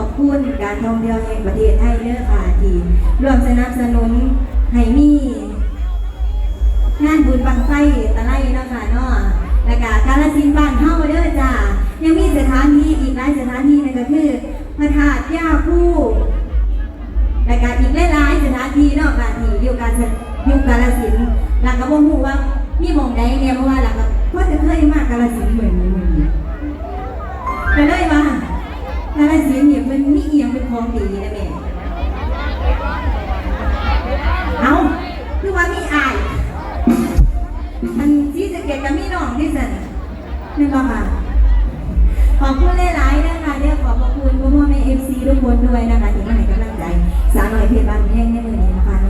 อบคุณการท่องเที่ยวแห่งประเทศไทยเด้อค่ะที่ร่วมสนับสนุนให้มีงานบุญบังไฟตะไลเนาะค่ะเนาะแล้วก็กาลสินบ้านเฮาเด้อจ้ายังมีสถานที่อีกหลายสถานที่นั่นก็คือพระธาตุย่าคู่แล้วก็อีกหลายๆสถานที่เนาะค่ะที่อยู่กาฬอยู่กาลสินธุ์แล้วก็บ่ฮู้ว่ามีหม่องใดเนี่ยเพราะว่าหลักก็เพิ่นจะเคยมากกาลสิน องเป็นของดีนะแม่ เอาคือว่ามีอายมันที่จะเก็ดกับมี่น้องที่สุดนี่ก็ค่ะขอบคุณหลายๆนะคะเรียกขอบคุณพ่อพ่อแม่เอฟซีทุกคนด้วยนะคะที่มาให้กำลังใจ สาวน้อยเพชรบ้านแห้งในมือนี้นะคะ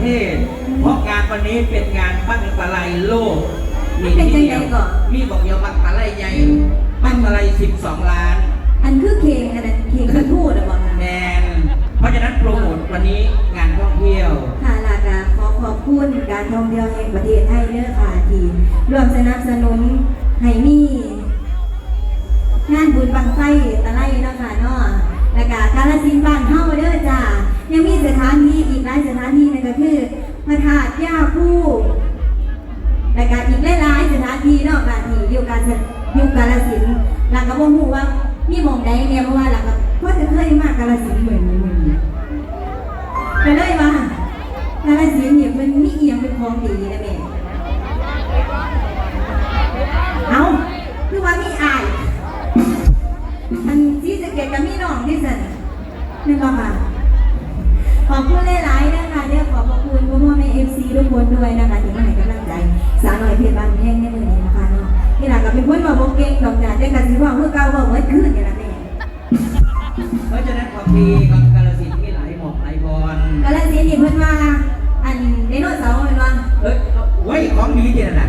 เทศ เพราะงานวันนี้เป็นงานปั้นปลายโลก มีที่นจังไดก่อมีบอกเดียวปั้นปลายใหญ่ปั้นปลายสิบสองล้าน อันคือเคงอันนั้นเคงคือทู้นะบอกแมนเพราะฉะนั้นโปรโมทวันนี้งานท่องเที่ยว ค่ะลากาขอขอบคุณการท่องเที่ยวแห่งประเทศไทยเนื้อค่ะที่ร่วมสนับสนุนให้มีงานบุญบังไฟตะไลเนะคะเนาะแล้วก็กาลสินบ้านเฮาานที่อีกหลายสถานที่นั่นก็คือพระธาตุย่าคู่แล้วก็อีกหลายๆสถานที่เนาะค่ะที่อยู่กาฬอยู่กาลสินหลังก็บ่ฮู้ว่ามีหม่องใดเนี่ยเพราะว่าหลังก็เพิ่นเคยมากาลสินเหมือนเหมือนก็เลยว่ากาลสินเนี่ยเพิ่นมีอีหยังเป็นของดีนะแม่เอ้าคือว่ามีอายอันที่สะเก็ตกับมีน้องที่สันนี่ก็ค่ะ ขอบคุณหลายๆนะคะเรียกขอบพระคุณพ่อพ่อแม่เอฟซีทุกคนด้วยนะคะที่มาให้กำลังใจสาวหน่อยเพชรบางแห้งในมือนี้นะคะเนาะที่หลังก็เป็นคนบอกโบเก่งดอกจ้าได้กันสิว่าเมื่อเก่าบอกเมื่อคืนนี่ละแม่เพราะฉะนั้นความดีกับกาลสินธุ์มีหลายหมอกหลายบอลกาลสินธุ์นี่เพิ่นว่าอันไดโนเสาร์เป็นว่าเอ้ยเอาไว้ของดีจริงๆนะ